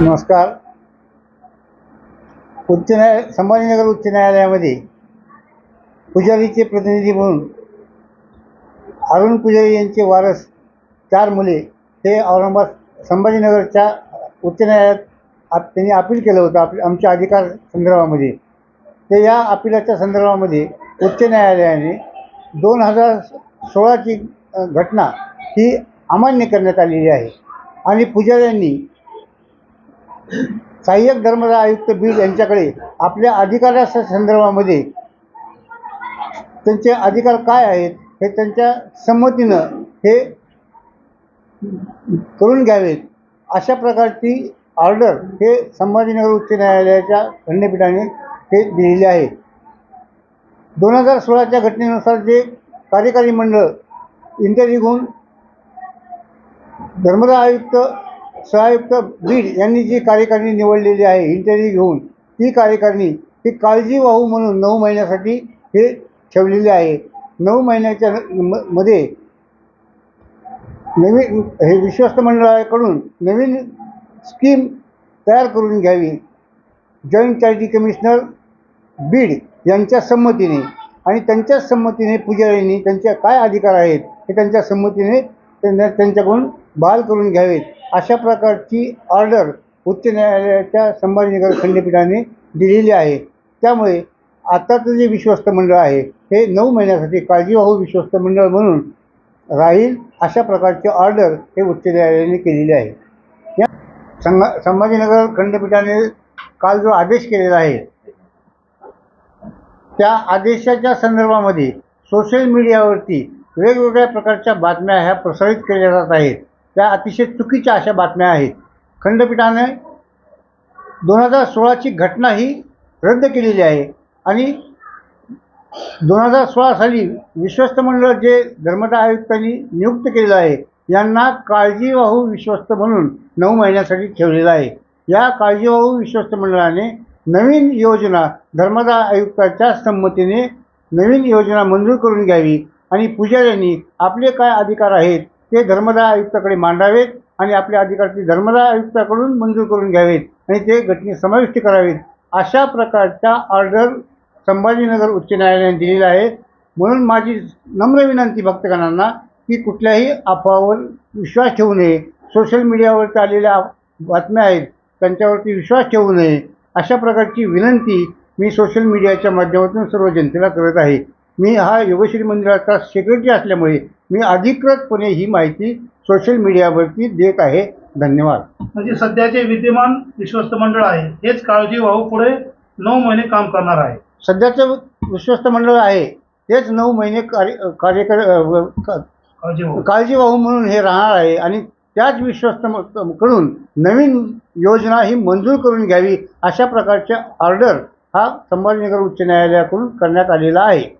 नमस्कार. उच्च न्याय संभाजीनगर उच्च न्यायालयामध्ये पुजारीचे प्रतिनिधी म्हणून अरुण पुजारी यांचे वारस चार मुले हे औरंगाबाद संभाजीनगरच्या उच्च न्यायालयात आप त्यांनी अपील केलं होतं आप आमच्या अधिकार संदर्भामध्ये. ते या अपिलाच्या संदर्भामध्ये उच्च न्यायालयाने दोन हजार सोळाची घटना ही अमान्य करण्यात आलेली आहे. आणि पुजाऱ्यांनी सहाय्यक धर्मदाय आयुक्त बीड यांच्याकडे आपल्या अधिकाराच्या संदर्भामध्ये त्यांचे अधिकार काय आहेत हे त्यांच्या संमतीनं हे करून घ्यावेत. अशा प्रकारची ऑर्डर हे संभाजीनगर उच्च न्यायालयाच्या खंडपीठाने हे दिलेले आहे. दोन हजार सोळाच्या घटनेनुसार जे कार्यकारी मंडळ इंटरव्ह्यू घेऊन धर्मदा आयुक्त सहायुक्त बीड यांनी जी कार्यकारिणी निवडलेली आहे इंटरव्ह्यू घेऊन ती कार्यकारिणी ही काळजीवाहू म्हणून नऊ महिन्यासाठी हे ठेवलेली आहे. नऊ महिन्याच्या म- मध्ये नवीन हे विश्वस्त मंडळाकडून नवीन स्कीम तयार करून घ्यावी. जॉईंट चॅरिटी कमिशनर बीड यांच्या संमतीने आणि त्यांच्याच संमतीने पुजाऱ्यांनी त्यांच्या काय अधिकार आहेत हे त्यांच्या संमतीने त्यांना त्यांच्याकडून बहाल करून घ्यावेत. अशा प्रकारची ऑर्डर उच्च न्यायालयाच्या संभाजीनगर खंडपीठाने दिलेली आहे. त्यामुळे आताचं जे विश्वस्त मंडळ आहे हे नऊ महिन्यासाठी काळजीवाहू विश्वस्त मंडळ म्हणून राहील अशा प्रकारची ऑर्डर हे उच्च न्यायालयाने केलेली आहे. या संगा संभाजीनगर खंडपीठाने काल जो आदेश केलेला आहे त्या आदेशाच्या संदर्भामध्ये सोशल मीडियावरती वेगवेगळ्या प्रकारच्या बातम्या ह्या प्रसारित केल्या जात आहेत. त्या अतिशय चुकीच्या अशा बातम्या आहेत. खंडपीठाने दोन हजार सोळाची घटना ही रद्द केलेली आहे आणि दोन हजार सोळा साली विश्वस्त मंडळ जे धर्मदाय आयुक्तांनी नियुक्त केलेलं आहे यांना काळजीवाहू विश्वस्त म्हणून नऊ महिन्यासाठी ठेवलेलं आहे. या काळजीवाहू विश्वस्त मंडळाने नवीन योजना धर्मदाय आयुक्ताच्या संमतीने नवीन योजना मंजूर करून घ्यावी आणि पुजाऱ्यांनी आपले काय अधिकार आहेत ते धर्मदाय आयुक्ताकडे मांडावेत आणि आपल्या अधिकार धर्मदाय आयुक्ताकडून मंजूर करून घ्यावेत आणि ते घटनेत समाविष्ट करावेत. अशा प्रकारच्या ऑर्डर संभाजीनगर उच्च न्यायालयाने दिलेला आहे. म्हणून माझी नम्र विनंती भक्तगणांना की कुठल्याही अफवावर विश्वास ठेवू नये. सोशल मीडियावरती आलेल्या बातम्या आहेत त्यांच्यावरती विश्वास ठेवू नये. अशा प्रकारची विनंती मी सोशल मीडियाच्या माध्यमातून सर्व जनतेला करत आहे. मी हा योगश्री मंदिराचा सेक्रेटरी असल्यामुळे मी अधिकृतपणे ही माहिती सोशल मीडियावरती देत आहे. धन्यवाद. म्हणजे सध्याचे विद्यमान विश्वस्त मंडळ आहे. हेच काळजी वाहू पुढे नऊ महिने काम करणार आहे. सध्याचं विश्वस्त मंडळ आहे. तेच नऊ महिने कार्य कार्यकर अ, क- काळजी वाहू. काळजीवाहू म्हणून हे राहणार आहे. आणि त्याच विश्वस्त कडून नवीन योजना ही मंजूर करून घ्यावी अशा प्रकारचे ऑर्डर हा संभाजीनगर उच्च न्यायालयाकडून करण्यात आलेला आहे.